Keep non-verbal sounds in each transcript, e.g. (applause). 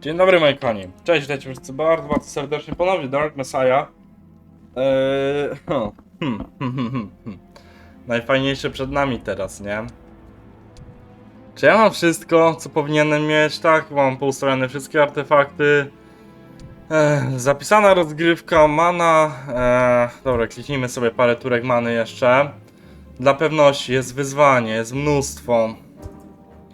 Dzień dobry moi kochani. Cześć, witajcie wszyscy bardzo, bardzo serdecznie ponownie Dark Messiah. Eee, hmm, hmm, hmm. Najfajniejsze przed nami teraz, nie? Czy ja mam wszystko, co powinienem mieć? Tak, mam poustawione wszystkie artefakty. Eee, zapisana rozgrywka, mana. Eee, dobra, kliknijmy sobie parę turek many jeszcze. Dla pewności jest wyzwanie, jest mnóstwo.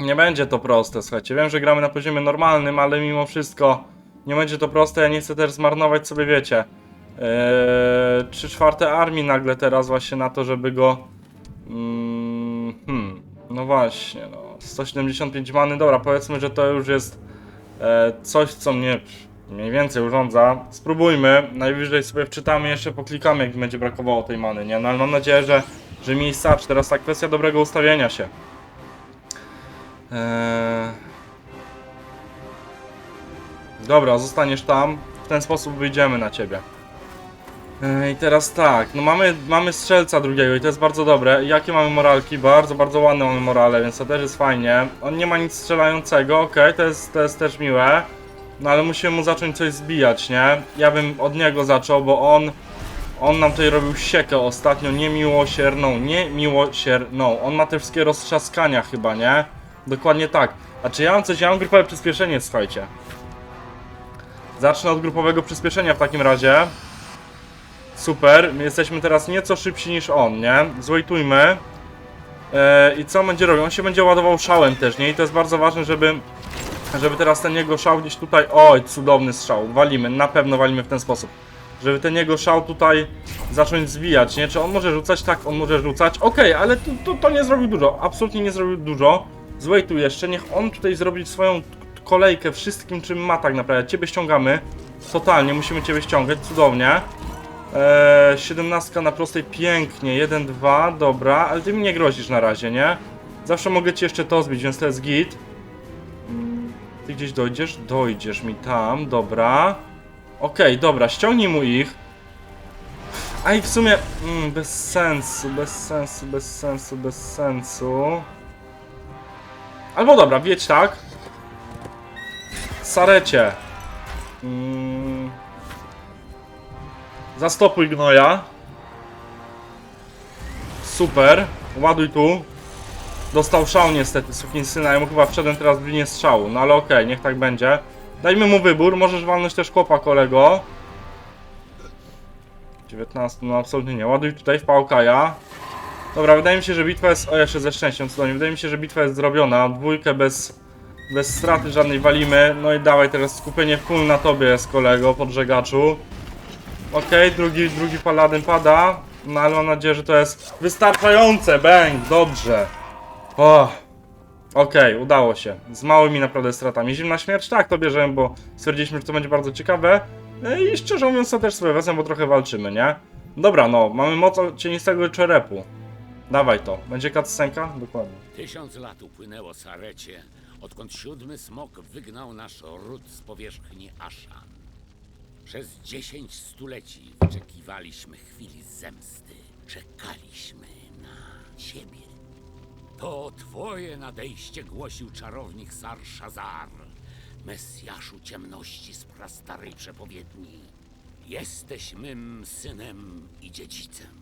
Nie będzie to proste, słuchajcie. Wiem, że gramy na poziomie normalnym, ale mimo wszystko nie będzie to proste. Ja nie chcę też zmarnować sobie, wiecie, yy, czwarte armii nagle teraz właśnie na to, żeby go. Mm, hmm, no właśnie, no. 175 many, dobra, powiedzmy, że to już jest e, coś, co mnie mniej więcej urządza. Spróbujmy, najwyżej sobie wczytamy, jeszcze poklikamy, jak będzie brakowało tej many, nie? No ale mam nadzieję, że, że mi starczy. Teraz ta kwestia dobrego ustawienia się. Eee... Dobra, zostaniesz tam. W ten sposób wyjdziemy na ciebie. Eee, I teraz tak, no mamy, mamy strzelca drugiego i to jest bardzo dobre. Jakie mamy moralki? Bardzo, bardzo ładne mamy morale, więc to też jest fajnie. On nie ma nic strzelającego, okej, to, jest, to jest też miłe. No ale musimy mu zacząć coś zbijać, nie? Ja bym od niego zaczął, bo on... On nam tutaj robił siekę ostatnio, niemiłosierną, niemiłosierną. On ma te wszystkie roztrzaskania chyba, nie? Dokładnie tak. A czy ja mam coś? Ja mam grupowe przyspieszenie, słuchajcie. Zacznę od grupowego przyspieszenia w takim razie. Super, my jesteśmy teraz nieco szybsi niż on, nie? Złejtujmy. Eee, I co będzie robił? On się będzie ładował szałem też, nie? I to jest bardzo ważne, żeby żeby teraz ten jego szał gdzieś tutaj... Oj, cudowny strzał. Walimy, na pewno walimy w ten sposób. Żeby ten jego szał tutaj zacząć zwijać, nie? Czy on może rzucać? Tak, on może rzucać. Okej, ale to, to, to nie zrobił dużo. Absolutnie nie zrobił dużo. Złej tu jeszcze, niech on tutaj zrobi swoją kolejkę wszystkim, czym ma tak naprawdę. Ciebie ściągamy. Totalnie, musimy ciebie ściągać, cudownie. Eee, 17 na prostej, pięknie. 1, 2, dobra, ale ty mi nie grozisz na razie, nie? Zawsze mogę ci jeszcze to zbić, więc to jest git. Ty gdzieś dojdziesz? Dojdziesz mi tam, dobra. Okej, dobra, ściągnij mu ich. A i w sumie, mm, bez sensu, bez sensu, bez sensu, bez sensu. Albo dobra, wiedź tak. Sarecie. Mm. Zastopuj gnoja. Super. Ładuj tu. Dostał szał niestety, syna. Ja mu chyba wszedłem teraz w linię strzału. No ale okej, niech tak będzie. Dajmy mu wybór. Możesz walnąć też chłopa kolego. 19, no absolutnie nie. Ładuj tutaj w Pałkaja. Dobra, wydaje mi się, że bitwa jest... O, jeszcze ze szczęściem, cudownie. Wydaje mi się, że bitwa jest zrobiona. Dwójkę bez, bez straty żadnej walimy. No i dawaj teraz skupienie full na tobie jest, kolego, podżegaczu. Okej, drugi, drugi paladyn pada. No ale mam nadzieję, że to jest wystarczające. Bang, dobrze. O. Okej, udało się. Z małymi naprawdę stratami. Zimna śmierć? Tak, to bierzemy, bo stwierdziliśmy, że to będzie bardzo ciekawe. E, I szczerze mówiąc, to też sobie wezmę, bo trochę walczymy, nie? Dobra, no, mamy moc cienistego czerepu. Dawaj to. Będzie cutscenka? Dokładnie. Tysiąc lat upłynęło Sarecie, odkąd siódmy smok wygnał nasz ród z powierzchni Asha. Przez dziesięć stuleci wyczekiwaliśmy chwili zemsty. Czekaliśmy na ciebie. To twoje nadejście głosił czarownik Sarszazar, Mesjaszu ciemności z prastarej przepowiedni. Jesteś mym synem i dziedzicem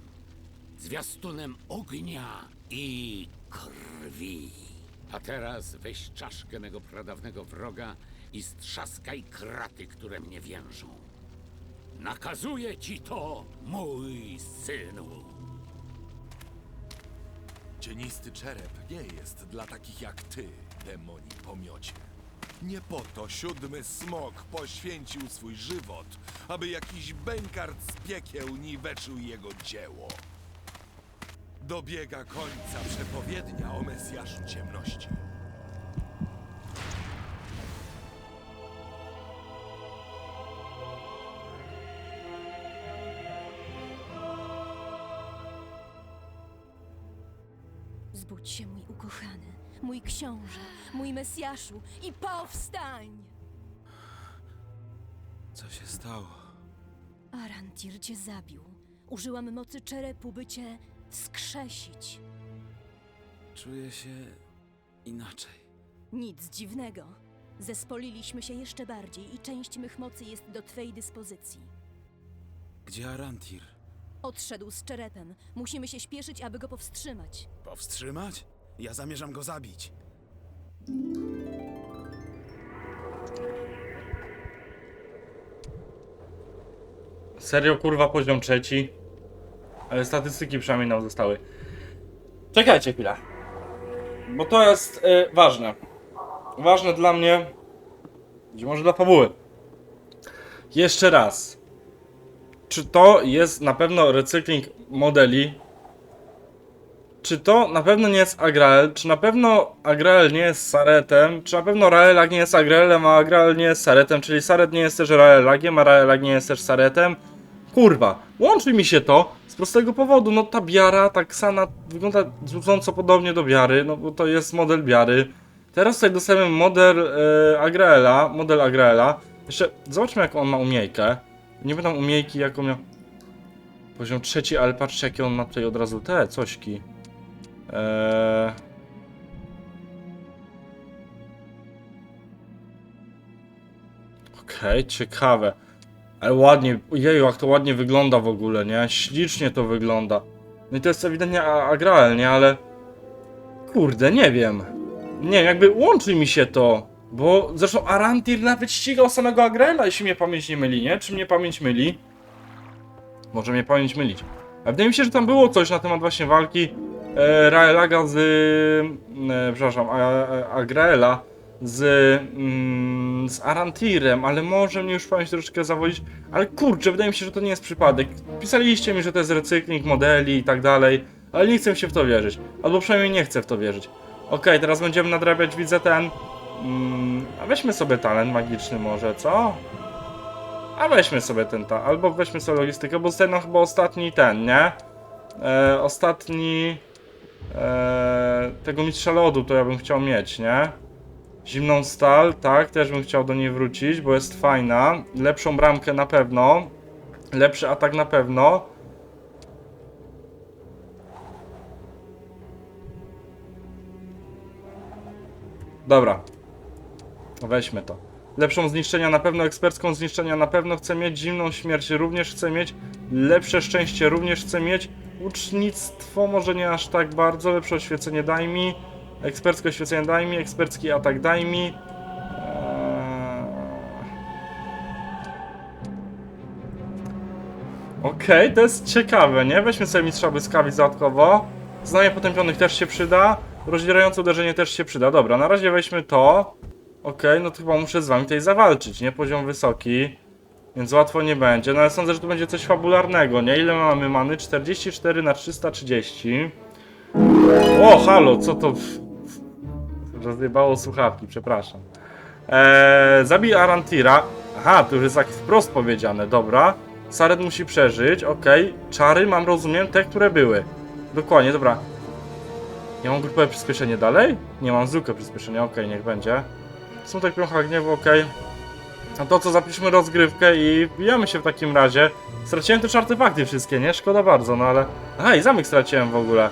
zwiastunem ognia i krwi. A teraz weź czaszkę mego pradawnego wroga i strzaskaj kraty, które mnie więżą. Nakazuję ci to, mój synu. Cienisty czerep nie jest dla takich jak ty, demoni pomiocie. Nie po to siódmy smok poświęcił swój żywot, aby jakiś bękart z piekieł niweczył jego dzieło. Dobiega końca przepowiednia o Mesjaszu ciemności. Zbudź się, mój ukochany, mój książę, mój Mesjaszu i powstań! Co się stało? Arantir cię zabił. Użyłam mocy czerepu, by cię wskrzesić. Czuję się inaczej. Nic dziwnego. Zespoliliśmy się jeszcze bardziej i część mych mocy jest do twej dyspozycji. Gdzie Arantir? Odszedł z czerepem. Musimy się śpieszyć, aby go powstrzymać. Powstrzymać? Ja zamierzam go zabić. Serio, kurwa, poziom trzeci. Ale statystyki przynajmniej nam zostały. Czekajcie chwilę. Bo to jest y, ważne. Ważne dla mnie. Być może dla fabuły. Jeszcze raz. Czy to jest na pewno recykling modeli? Czy to na pewno nie jest Agrael? Czy na pewno Agrael nie jest Saretem? Czy na pewno Raelag nie jest Agraelem, a Agrael nie jest Saretem? Czyli Saret nie jest też Raelagiem, a Raelag nie jest też Saretem? Kurwa, łączy mi się to z prostego powodu. No ta biara, ta Ksana wygląda zwrócąco podobnie do biary, no bo to jest model biary. Teraz tutaj dostajemy model e, Agraela, model Agraela. Jeszcze zobaczmy jaką on ma umiejkę. Nie będą umiejki jaką miał... Poziom trzeci, ale patrzcie jakie on ma tutaj od razu te cośki. Eee... Okej, ciekawe. Ale ładnie, jeju, jak to ładnie wygląda w ogóle, nie? Ślicznie to wygląda. No i to jest ewidentnie A- Agrael, nie? Ale... Kurde, nie wiem. Nie wiem, jakby łączy mi się to. Bo zresztą Arantir nawet ścigał samego Agraela, jeśli mnie pamięć nie myli, nie? Czy mnie pamięć myli? Może mnie pamięć mylić. Ale wydaje mi się, że tam było coś na temat właśnie walki e, Raelaga z... E, przepraszam, a, a, Agraela z, mm, z Arantirem, ale może mnie już pamięć troszeczkę zawodzić. Ale kurczę, wydaje mi się, że to nie jest przypadek. Pisaliście mi, że to jest recykling modeli i tak dalej, ale nie chcę się w to wierzyć. Albo przynajmniej nie chcę w to wierzyć. Okej, teraz będziemy nadrabiać, widzę ten... Mm, a weźmy sobie talent magiczny może, co? A weźmy sobie ten ta, albo weźmy sobie logistykę, bo tutaj no chyba ostatni ten, nie? E, ostatni... E, tego mistrza lodu to ja bym chciał mieć, nie? Zimną stal, tak, też bym chciał do niej wrócić, bo jest fajna. Lepszą bramkę na pewno. Lepszy atak na pewno. Dobra. Weźmy to. Lepszą zniszczenia na pewno, ekspercką zniszczenia na pewno chcę mieć, zimną śmierć również chcę mieć, lepsze szczęście również chcę mieć, ucznictwo może nie aż tak bardzo, lepsze oświecenie daj mi, eksperckie oświecenie daj mi, ekspercki atak daj mi. Eee... Okej, to jest ciekawe, nie? Weźmy sobie mistrza błyskawic dodatkowo. Znanie potępionych też się przyda. Rozdzierające uderzenie też się przyda. Dobra, na razie weźmy to. Okej, no to chyba muszę z wami tutaj zawalczyć, nie? Poziom wysoki. Więc łatwo nie będzie. No ale sądzę, że tu będzie coś fabularnego, nie? Ile mamy many? 44 na 330. O, halo, co to... Rozjebało słuchawki, przepraszam. Eee, zabij Arantira. Aha, to już jest tak wprost powiedziane, dobra. Saret musi przeżyć, okej. Czary mam, rozumiem, te, które były. Dokładnie, dobra. Ja mam grupowe przyspieszenie dalej? Nie mam zwykłe przyspieszenie, okej, niech będzie. Smutek piącha gniewu, okej. No to co, zapiszmy rozgrywkę i wbijamy się w takim razie. Straciłem też artefakty wszystkie, nie? Szkoda bardzo, no ale... Aha, i zamek straciłem w ogóle.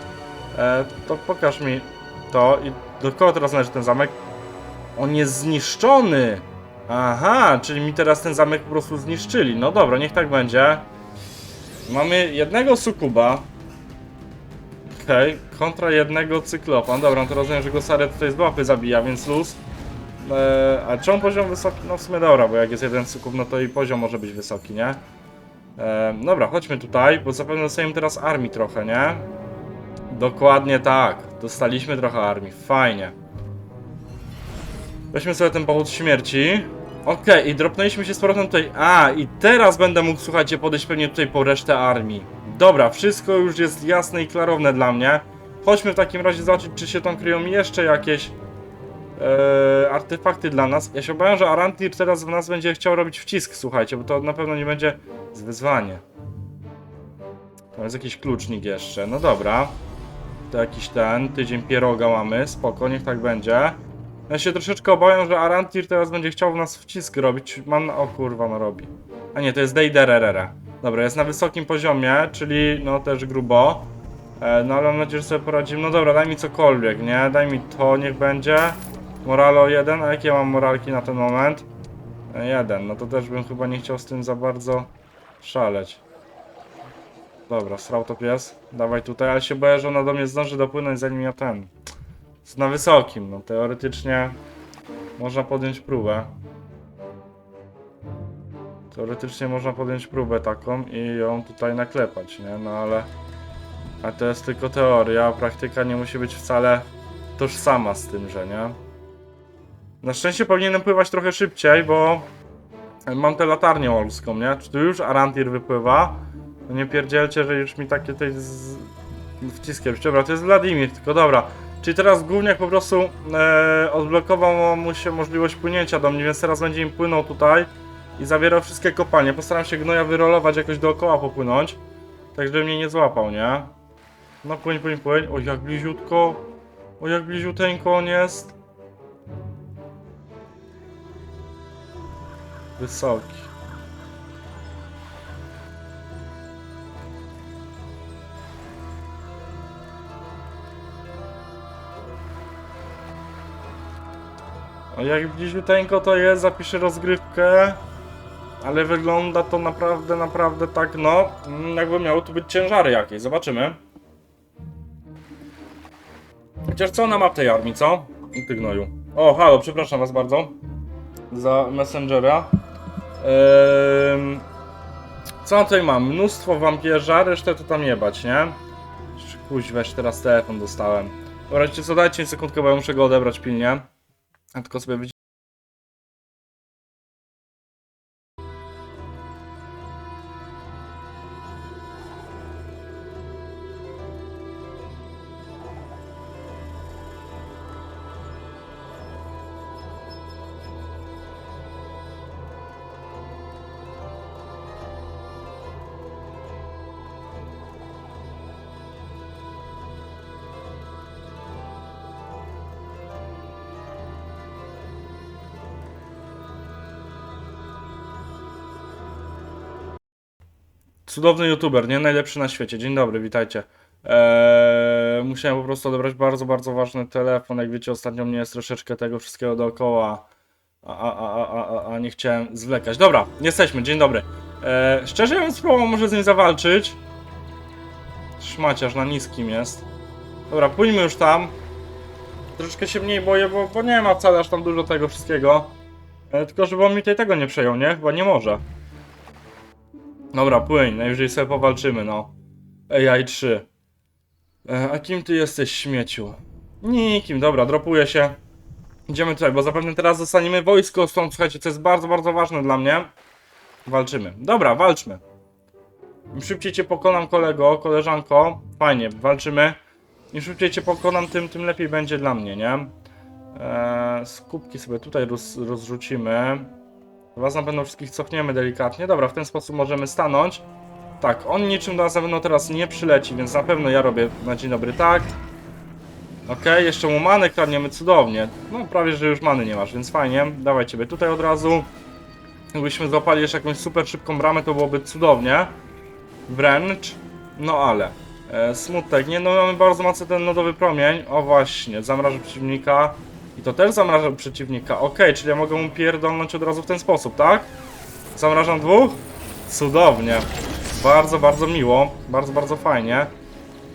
E, to pokaż mi to i do kogo teraz należy ten zamek? On jest zniszczony! Aha, czyli mi teraz ten zamek po prostu zniszczyli. No dobra, niech tak będzie. Mamy jednego sukuba. Okej, kontra jednego cyklopa. No dobra, no to rozumiem, że go Saret tutaj z łapy zabija, więc luz. Eee, a czemu poziom wysoki? No w sumie dobra, bo jak jest jeden sukub, no to i poziom może być wysoki, nie? Eee, dobra, chodźmy tutaj, bo zapewne dostajemy teraz armii trochę, nie? Dokładnie tak. Dostaliśmy trochę armii. Fajnie. Weźmy sobie ten pochód śmierci. Okej, i dropnęliśmy się z powrotem tutaj. A, i teraz będę mógł, słuchajcie, podejść pewnie tutaj po resztę armii. Dobra, wszystko już jest jasne i klarowne dla mnie. Chodźmy w takim razie zobaczyć, czy się tam kryją jeszcze jakieś e, artefakty dla nas. Ja się obawiam, że Arantir teraz w nas będzie chciał robić wcisk, słuchajcie, bo to na pewno nie będzie z wyzwanie. To jest jakiś klucznik jeszcze. No dobra. To jakiś ten, tydzień pieroga mamy, spoko, niech tak będzie. Ja się troszeczkę obawiam, że Arantir teraz będzie chciał w nas wcisk robić. Mam. O kurwa, no robi. A nie, to jest Deidererere. Dobra, jest na wysokim poziomie, czyli no też grubo. E, no ale mam nadzieję, że sobie poradzimy. No dobra, daj mi cokolwiek, nie? Daj mi to, niech będzie. Morale o jeden, a jakie mam moralki na ten moment? E, Jeden, no to też bym chyba nie chciał z tym za bardzo szaleć. Dobra, srał to pies. Dawaj tutaj, ale się boję, że ona do mnie zdąży dopłynąć zanim ja ten. Jest na wysokim, no teoretycznie można podjąć próbę. Teoretycznie można podjąć próbę taką i ją tutaj naklepać, nie? No ale... A to jest tylko teoria, praktyka nie musi być wcale tożsama z tym, że nie? Na szczęście powinienem pływać trochę szybciej, bo mam tę latarnię olską, nie? Czy tu już Arantir wypływa? No nie pierdzielcie, że już mi takie tej z... wciskiem. Dobra, to jest Wladimir, tylko dobra. Czyli teraz gówniak po prostu e, odblokował mu się możliwość płynięcia do mnie, więc teraz będzie im płynął tutaj i zabierał wszystkie kopalnie. Postaram się gnoja wyrolować, jakoś dookoła popłynąć, tak żeby mnie nie złapał, nie? No płyń, płyń, płyń. O, jak bliziutko. O, jak bliziuteńko on jest. Wysoki. O, jak bliziuteńko to jest, zapiszę rozgrywkę. Ale wygląda to naprawdę, naprawdę tak, no, mm, jakby miało tu być ciężary jakieś. Zobaczymy. Chociaż co ona ma w tej armii, co? Ty gnoju. O, halo, przepraszam was bardzo. Za Messengera. Ehm, co tutaj mam? Mnóstwo wampierza, resztę to tam jebać, nie? Kuź, weź teraz telefon dostałem. Dobra, co, dajcie mi sekundkę, bo ja muszę go odebrać pilnie. A tylko sobie Cudowny youtuber, nie? Najlepszy na świecie. Dzień dobry, witajcie. Eee, musiałem po prostu odebrać bardzo, bardzo ważny telefon. Jak wiecie, ostatnio mnie jest troszeczkę tego wszystkiego dookoła. A, a, a, a, a, a nie chciałem zwlekać. Dobra, jesteśmy, dzień dobry. Eee, szczerze bym spróbował może z nim zawalczyć. Szmaciarz na niskim jest. Dobra, pójdźmy już tam. Troszeczkę się mniej boję, bo, bo nie ma wcale aż tam dużo tego wszystkiego. E, tylko żeby on mi tutaj tego nie przejął, nie? Chyba nie może. Dobra, płyń, najwyżej sobie powalczymy, no. AI 3. E, a kim ty jesteś, śmieciu? Nikim, dobra, dropuję się. Idziemy tutaj, bo zapewne teraz dostaniemy wojsko stąd, słuchajcie, co jest bardzo, bardzo ważne dla mnie. Walczymy. Dobra, walczmy. Im szybciej cię pokonam, kolego, koleżanko. Fajnie, walczymy. Im szybciej cię pokonam, tym, tym lepiej będzie dla mnie, nie? Eee, skupki sobie tutaj roz, rozrzucimy. Was na pewno wszystkich cofniemy delikatnie. Dobra, w ten sposób możemy stanąć. Tak, on niczym do nas na pewno teraz nie przyleci, więc na pewno ja robię na dzień dobry tak. Okej, jeszcze mu manę kradniemy cudownie. No prawie, że już many nie masz, więc fajnie. Dawaj ciebie tutaj od razu. Gdybyśmy złapali jeszcze jakąś super szybką bramę, to byłoby cudownie. Wręcz. No ale. E, smutek, nie no mamy bardzo mocny ten lodowy promień. O właśnie, zamraża przeciwnika. I to też zamraża przeciwnika. Okej, czyli ja mogę mu pierdolnąć od razu w ten sposób, tak? Zamrażam dwóch? Cudownie. Bardzo, bardzo miło. Bardzo, bardzo fajnie.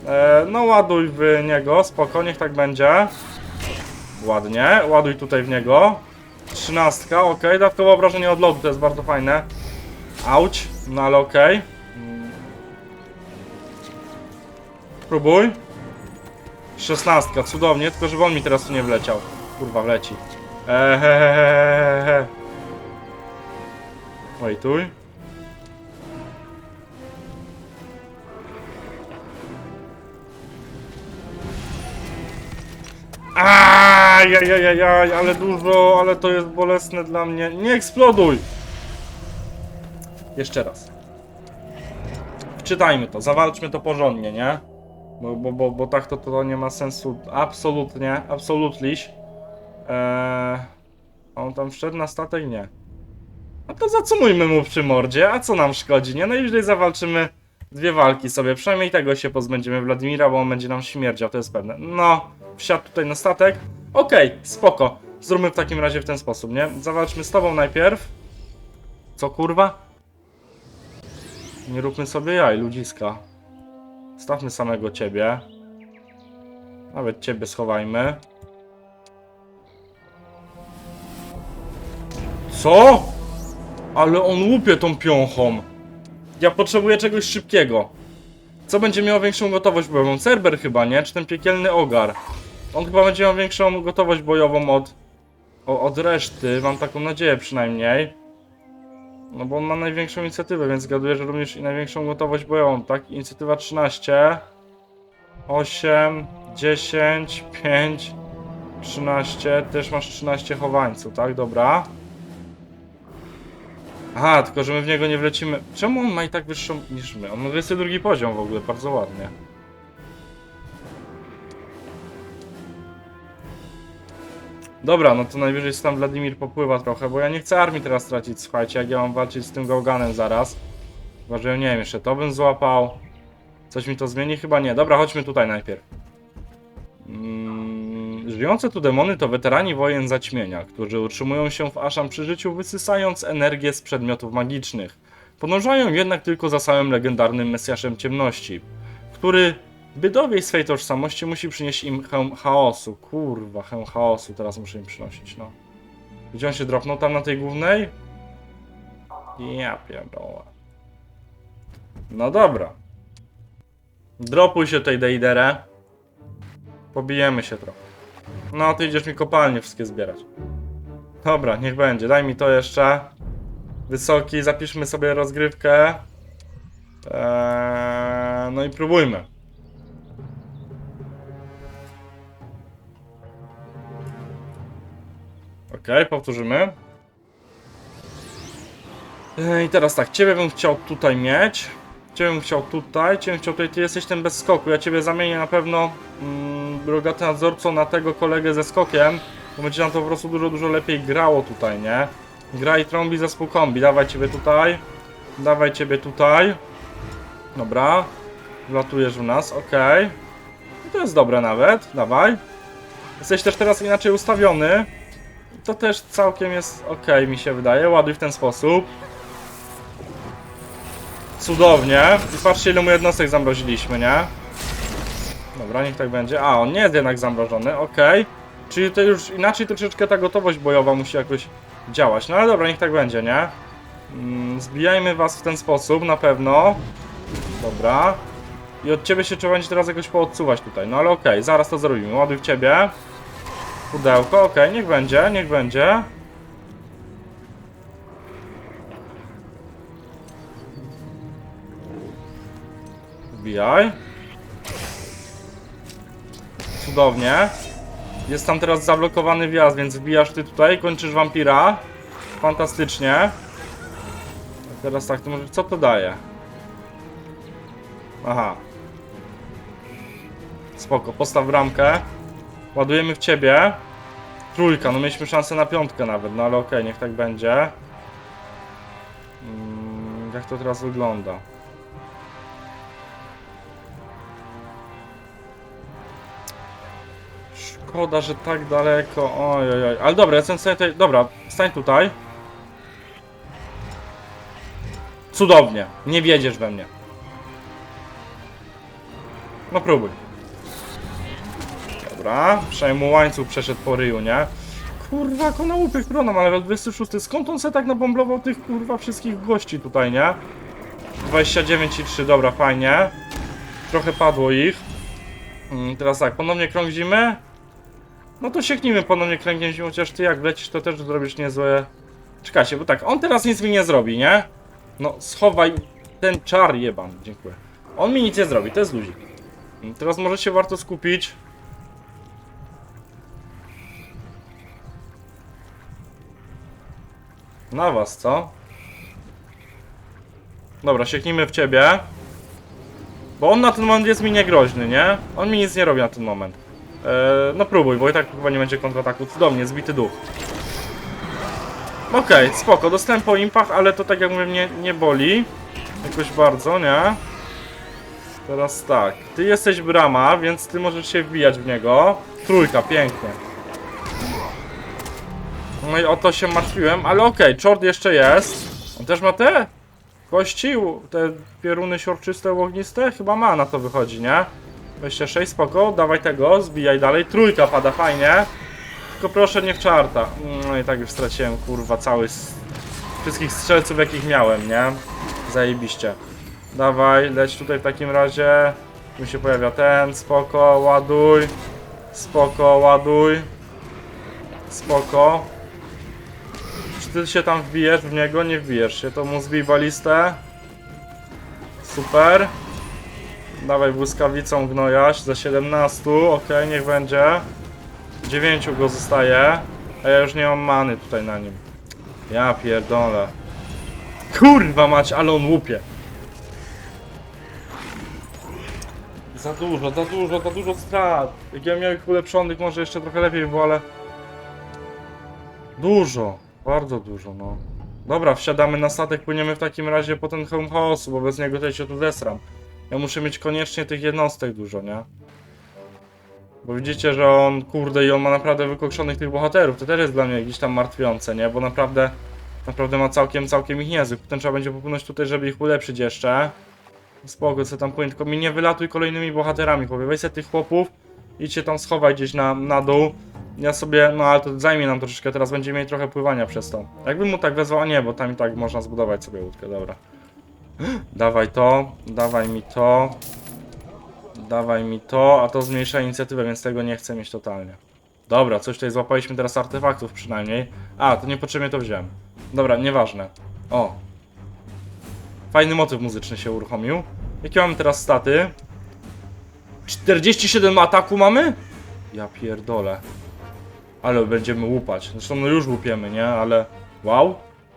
E, no ładuj w niego, spoko, niech tak będzie. Ładnie, ładuj tutaj w niego. Trzynastka, ok, dodatkowe obrażenie od lodu, to jest bardzo fajne. Auć, no ale. Mm. Próbuj. Szesnastka, cudownie, tylko żeby on mi teraz tu nie wleciał. Kurwa, wleci. Ehehehehe. Wejtuj. Ajajajajaj, ale dużo, ale to jest bolesne dla mnie. Nie eksploduj! Jeszcze raz. Wczytajmy to, zawalczmy to porządnie, nie? Bo, bo, bo, bo tak to, to nie ma sensu. Absolutnie, absolutliś. Eee, on tam wszedł na statek? Nie. No to zacumujmy mu przy mordzie, a co nam szkodzi, nie? Najwyżej zawalczymy dwie walki sobie. Przynajmniej tego się pozbędziemy Wladimira, bo on będzie nam śmierdział, to jest pewne. No, wsiadł tutaj na statek. Okej, spoko. Zróbmy w takim razie w ten sposób, nie? Zawalczmy z tobą najpierw. Co kurwa? Nie róbmy sobie jaj, ludziska. Stawmy samego ciebie. Nawet ciebie schowajmy. Co? Ale on łupie tą piąchą. Ja potrzebuję czegoś szybkiego. Co będzie miało większą gotowość bojową? Cerber chyba, nie? Czy ten piekielny ogar? On chyba będzie miał większą gotowość bojową od, o, od reszty. Mam taką nadzieję przynajmniej. No bo on ma największą inicjatywę, więc zgaduję, że również i największą gotowość bojową, tak? Inicjatywa 13, 8, 10, 5, 13, też masz 13 chowańców, tak? Dobra. Aha, tylko że my w niego nie wlecimy. Czemu on ma i tak wyższą niż my? On ma 22 poziom w ogóle, bardzo ładnie. Dobra, no to najwyżej tam Wladimir popływa trochę, bo ja nie chcę armii teraz tracić, słuchajcie, jak ja mam walczyć z tym Gauganem zaraz. Chyba, że nie wiem, jeszcze to bym złapał. Coś mi to zmieni? Chyba nie. Dobra, chodźmy tutaj najpierw. Mm, żyjące tu demony to weterani wojen zaćmienia, którzy utrzymują się w Asham przy życiu, wysysając energię z przedmiotów magicznych. Podążają jednak tylko za samym legendarnym Mesjaszem Ciemności, który, by dowieść swej tożsamości, musi przynieść im hełm chaosu. Kurwa, hełm chaosu teraz muszę im przynosić, no. Gdzie on się dropnął? Tam na tej głównej? Ja pierdolę. No dobra. Dropuj się tej Deiderę. Pobijemy się trochę. No, ty idziesz mi kopalnie wszystkie zbierać. Dobra, niech będzie. Daj mi to jeszcze. Wysoki, zapiszmy sobie rozgrywkę. Eee, no i próbujmy. Okej, powtórzymy. Eee, I teraz tak, ciebie bym chciał tutaj mieć. Ciebie bym chciał tutaj, ciebie bym chciał tutaj. Ty jesteś ten bez skoku. Ja ciebie zamienię na pewno, mm, rogaty nadzorco, na tego kolegę ze skokiem. Bo będzie nam to po prostu dużo, dużo lepiej grało tutaj, nie? Gra i trąbi zespół kombi. Dawaj ciebie tutaj. Dawaj ciebie tutaj. Dobra. Wlatujesz w nas, okej. No to jest dobre nawet. Dawaj. Jesteś też teraz inaczej ustawiony. To też całkiem jest ok, mi się wydaje. Ładuj w ten sposób. Cudownie. I patrzcie ile mu jednostek zamroziliśmy, nie? Dobra, niech tak będzie. A, on nie jest jednak zamrożony, okej. Czyli to już inaczej troszeczkę ta gotowość bojowa musi jakoś działać. No ale dobra, niech tak będzie, nie? Mm, zbijajmy was w ten sposób, na pewno. Dobra. I od ciebie się trzeba będzie teraz jakoś poodsuwać tutaj. No ale okej, zaraz to zrobimy. Ładuj w ciebie. Pudełko, okej, niech będzie, niech będzie. Wbijaj. Cudownie. Jest tam teraz zablokowany wjazd, więc wbijasz ty tutaj, kończysz wampira. Fantastycznie. A teraz tak, to może co to daje? Aha. Spoko, postaw bramkę. Ładujemy w ciebie. Trójka, no mieliśmy szansę na piątkę nawet, no ale okej, niech tak będzie. Mm, jak to teraz wygląda? Szkoda, że tak daleko. Oj, oj. Ale dobra, jestem sobie tutaj. Dobra, stań tutaj. Cudownie. Nie wiedziesz we mnie. No próbuj. Dobra, przynajmniej mu łańcuch przeszedł po ryju, nie? Kurwa, konałupy chronom, ale 26. Skąd on se tak nabombował tych kurwa wszystkich gości tutaj, nie? 29 i 3, dobra, fajnie. Trochę padło ich. Mm, teraz tak, ponownie krąg zimy. No to sieknijmy ponownie kręgiem zimy, chociaż ty jak wlecisz, to też zrobisz niezłe... Czekajcie, bo tak, on teraz nic mi nie zrobi, nie? No, schowaj ten czar jeban, dziękuję. On mi nic nie zrobi, to jest. Mm, Teraz może się warto skupić. Na was, co? Dobra, sieknijmy w ciebie. Bo on na ten moment jest mi niegroźny, nie? On mi nic nie robi na ten moment. Eee, no próbuj, bo i tak chyba nie będzie kontrataku. Cudownie, zbity duch. Okej, spoko, dostałem po impach, ale to tak jak mówię, nie, nie boli. Jakoś bardzo, nie? Teraz tak, ty jesteś brama, więc ty możesz się wbijać w niego. Trójka, pięknie. No i o to się martwiłem, ale okej, czord jeszcze jest. On też ma te kości, te pioruny siorczyste, ogniste? Chyba ma, na to wychodzi, nie? 26, spoko, dawaj tego, zbijaj dalej. Trójka pada, fajnie. Tylko proszę nie w czarta. No i tak już straciłem, kurwa, cały... s- Wszystkich strzelców, jakich miałem, nie? Zajebiście. Dawaj, leć tutaj w takim razie. Tu się pojawia ten, spoko, ładuj. Spoko, ładuj. Spoko. Czy ty się tam wbijesz w niego? Nie wbijesz się, to mu zbij balistę. Super. Dawaj błyskawicą gnojaś za 17, ok, niech będzie. 9 go zostaje, a ja już nie mam many tutaj na nim. Ja pierdolę. Kurwa mać, ale on łupie. Za dużo, za dużo, za dużo strat. Jak ja miał ich ulepszonych, może jeszcze trochę lepiej by było, ale... Dużo, bardzo dużo, no. Dobra, wsiadamy na statek, płyniemy w takim razie po ten chaosu, bo bez niego tutaj się tu zesram. Ja muszę mieć koniecznie tych jednostek dużo, nie? Bo widzicie, że on, kurde, i on ma naprawdę wykokszonych tych bohaterów. To też jest dla mnie jakieś tam martwiące, nie? Bo naprawdę, naprawdę ma całkiem, całkiem ich niezły. Potem trzeba będzie popłynąć tutaj, żeby ich ulepszyć jeszcze. Spoko, co tam płynie, tylko mi nie wylatuj kolejnymi bohaterami, chłopie. Weź tych chłopów, idźcie tam schować gdzieś na, na dół. Ja sobie, no ale to zajmie nam troszeczkę, teraz będziemy mieli trochę pływania przez to. Jakbym mu tak wezwał, a nie, bo tam i tak można zbudować sobie łódkę, dobra. Dawaj to, dawaj mi to. Dawaj mi to, a to zmniejsza inicjatywę, więc tego nie chcę mieć totalnie. Dobra, coś tutaj złapaliśmy teraz artefaktów przynajmniej. A, to niepotrzebnie to wziąłem. Dobra, nieważne. O. Fajny motyw muzyczny się uruchomił. Jakie mamy teraz staty? 47 ataku mamy? Ja pierdolę. Ale będziemy łupać. Zresztą no już łupiemy, nie? Ale wow.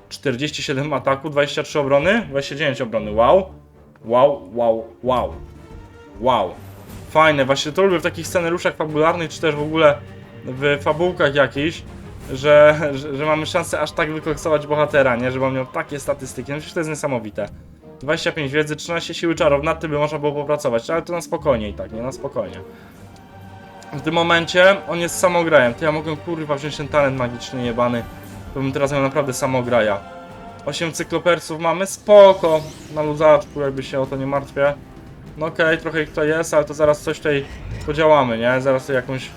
47 ataku, 23 obrony, 29 obrony. Wow. Wow, wow, wow. Wow. Fajne, właśnie to lubię w takich scenariuszach fabularnych, czy też w ogóle w fabułkach jakichś, że, że, że mamy szansę aż tak wykoksować bohatera, nie? Żeby on miał takie statystyki. No przecież to jest niesamowite. 25 wiedzy, 13 siły czarów, nad tym by można było popracować, ale to na spokojnie i tak, nie? Na spokojnie. W tym momencie on jest samograjem. To ja mogłem kurwa wziąć ten talent magiczny jebany. To bym teraz miał naprawdę samograja. 8 cyklopersów mamy, spoko. Na luzaczku, jakby się o to nie martwię. No okej, trochę ich to jest, ale to zaraz coś tutaj podziałamy, nie? Zaraz tutaj jakąś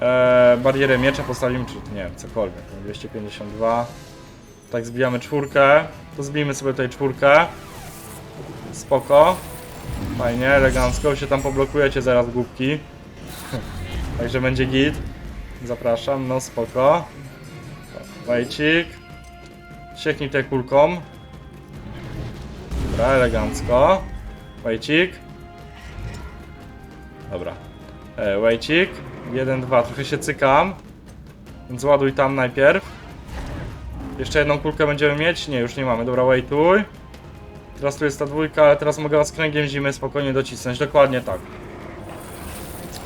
e, barierę miecza postawimy, czy nie wiem, cokolwiek. 252. Tak, zbijamy czwórkę. To zbijmy sobie tutaj czwórkę. Spoko. Fajnie, elegancko. się tam poblokujecie zaraz głupki. (laughs) Także będzie git. Zapraszam, no spoko. Wajcik. Sieknij tutaj kulką. Dobra, elegancko. Wajcik. Dobra. E, Wajcik. 1, 2. Trochę się cykam. Więc ładuj tam najpierw. Jeszcze jedną kulkę będziemy mieć? Nie, już nie mamy. Dobra, waituj. Teraz tu jest ta dwójka, ale teraz mogę was kręgiem zimy spokojnie docisnąć. Dokładnie tak.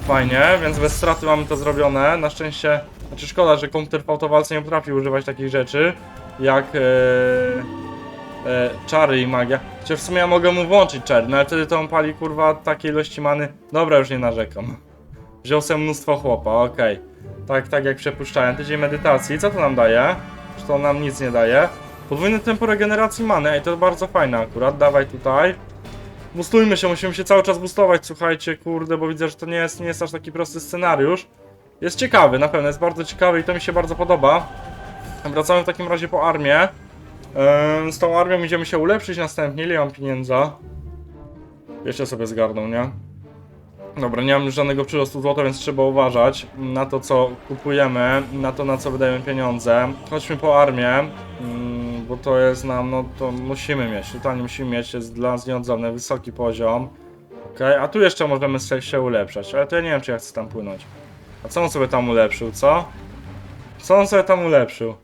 Fajnie, więc bez straty mamy to zrobione. Na szczęście, znaczy szkoda, że komputer w autowalce nie potrafi używać takich rzeczy, jak e, e, czary i magia. Chociaż w sumie ja mogę mu włączyć czary, no ale wtedy to on pali kurwa takiej ilości many. Dobra, już nie narzekam. Wziął sobie mnóstwo chłopa, okej. Tak, tak jak przepuszczałem. Tydzień medytacji, co to nam daje? Czy to nam nic nie daje? Podwójne tempo regeneracji many, ej, to bardzo fajne akurat, dawaj tutaj. Boostujmy się, musimy się cały czas boostować, słuchajcie, kurde, bo widzę, że to nie jest, nie jest aż taki prosty scenariusz. Jest ciekawy, na pewno, jest bardzo ciekawy i to mi się bardzo podoba. Wracamy w takim razie po armię. Z tą armią idziemy się ulepszyć następnie, ile mam pieniądza? Jeszcze sobie zgarną, nie? Dobra, nie mam już żadnego przyrostu złota, więc trzeba uważać na to, co kupujemy, na to, na co wydajemy pieniądze. Chodźmy po armię, mm, bo to jest nam, no to musimy mieć, totalnie musimy mieć, jest dla nas nieodzowny, wysoki poziom. Okej, a tu jeszcze możemy się ulepszać, ale to ja nie wiem, czy ja chcę tam płynąć. A co on sobie tam ulepszył, co? Co on sobie tam ulepszył?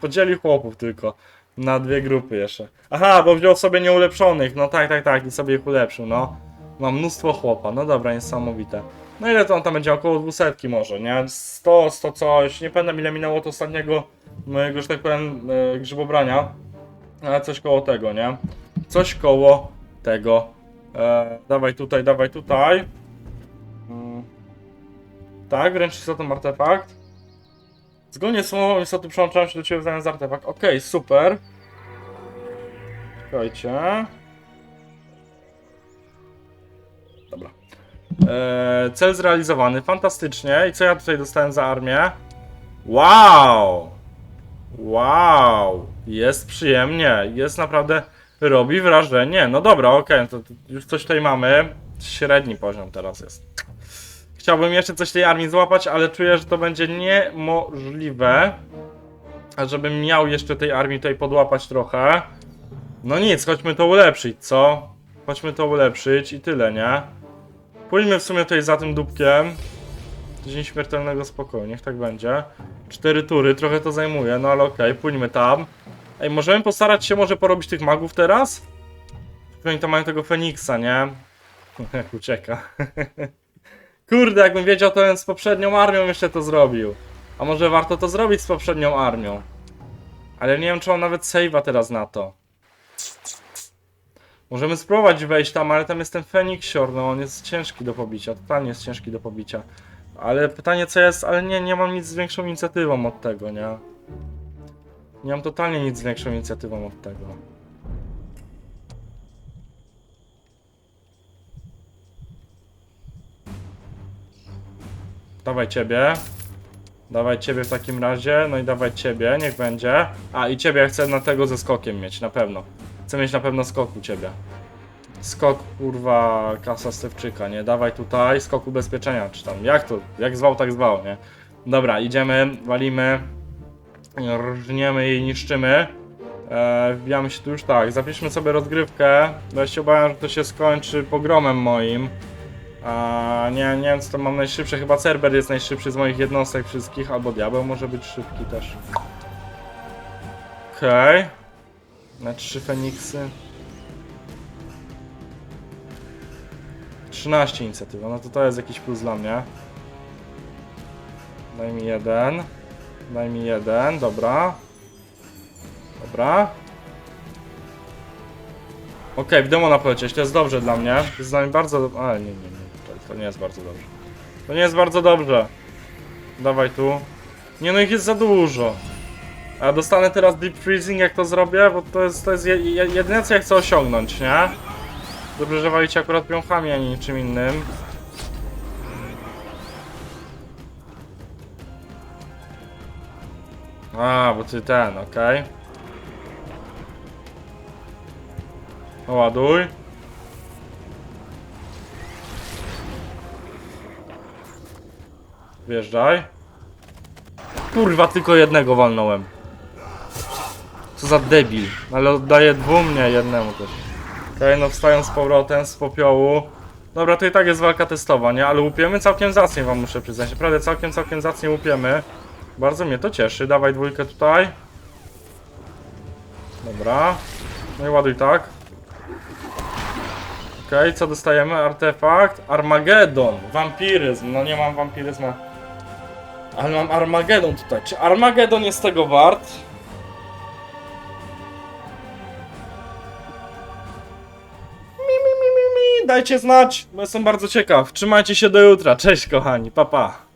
Podzieli chłopów tylko. Na dwie grupy jeszcze. Aha, bo wziął sobie nieulepszonych. No tak, tak, tak. I sobie ich ulepszył, no. Mam mnóstwo chłopa. No dobra, niesamowite. No ile to on tam będzie? Około 200 może, nie? 100, 100 coś. Nie pamiętam ile minęło od ostatniego mojego, że tak powiem, e, grzybobrania. Ale coś koło tego, nie? Coś koło tego. E, dawaj tutaj, dawaj tutaj. Tak, wręcz istotny artefakt. Zgodnie z słową niestety przyłączałem się do ciebie zamiast artefakt. Okej, super. Czekajcie. Dobra. Eee, cel zrealizowany, fantastycznie. I co ja tutaj dostałem za armię? Wow! Wow! Jest przyjemnie, jest naprawdę, robi wrażenie. No dobra, okej, to, to już coś tutaj mamy. Średni poziom teraz jest. Chciałbym jeszcze coś tej armii złapać, ale czuję, że to będzie niemożliwe. Żebym miał jeszcze tej armii tutaj podłapać trochę. No nic, chodźmy to ulepszyć, co? Chodźmy to ulepszyć i tyle, nie? Pójdźmy w sumie tutaj za tym dupkiem. Dzień śmiertelnego spokoju, niech tak będzie. Cztery tury, trochę to zajmuje, no ale okej, pójdźmy tam. Ej, możemy postarać się może porobić tych magów teraz? Oni tam mają tego Feniksa, nie? (laughs) Jak ucieka. (laughs) Kurde, jakbym wiedział, to bym z poprzednią armią jeszcze to zrobił. A może warto to zrobić z poprzednią armią? Ale nie wiem, czy on nawet save'a teraz na to. Możemy spróbować wejść tam, ale tam jest ten Feniksior, no on jest ciężki do pobicia, totalnie jest ciężki do pobicia. Ale pytanie co jest, ale nie, nie mam nic z większą inicjatywą od tego, nie? Nie mam totalnie nic z większą inicjatywą od tego. Dawaj ciebie. Dawaj ciebie w takim razie, no i dawaj ciebie, niech będzie. A i ciebie chcę na tego ze skokiem mieć, na pewno. Chcę mieć na pewno skok u ciebie. Skok, kurwa, kasa Stewczyka, nie? Dawaj tutaj, skok ubezpieczenia, czy tam, jak to, jak zwał, tak zwał, nie? Dobra, idziemy, walimy, rżniemy i niszczymy. E, wbijamy się tu już tak, zapiszmy sobie rozgrywkę, bo ja się obawiam, że to się skończy pogromem moim. A nie, nie wiem co to mam najszybsze, chyba Cerber jest najszybszy z moich jednostek wszystkich, albo Diabeł może być szybki też. Okej. Na trzy Feniksy. 13 inicjatywa, no to to jest jakiś plus dla mnie. Daj mi jeden. Daj mi jeden, dobra. Dobra. Okej, w demona polecieć, to jest dobrze dla mnie. To jest dla mnie bardzo. Ale nie, nie, nie, to, nie jest bardzo dobrze. To nie jest bardzo dobrze. Dawaj tu. Nie no, ich jest za dużo. A dostanę teraz Deep Freezing jak to zrobię, bo to jest, to jest je, je, jedyne co ja chcę osiągnąć, nie? Dobrze, że walicie akurat piąchami, a nie niczym innym. A, bo ty ten, okej. Ładuj. Wjeżdżaj. Kurwa, tylko jednego walnąłem. Co za debil. Ale oddaję dwóm, nie jednemu też. Okej, no wstają z powrotem z popiołu. Dobra, to i tak jest walka testowa, nie? Ale łupiemy całkiem zacnie, wam muszę przyznać. Naprawdę całkiem, całkiem zacnie łupiemy. Bardzo mnie to cieszy. Dawaj dwójkę tutaj. Dobra. No i ładuj tak. Okej, co dostajemy? Artefakt. Armagedon. Wampiryzm. No nie mam wampiryzmu. Ale mam Armagedon tutaj. Czy Armagedon jest tego wart? Mi, mi, mi, mi, mi. Dajcie znać, bo jestem bardzo ciekaw. Trzymajcie się do jutra. Cześć kochani, pa pa.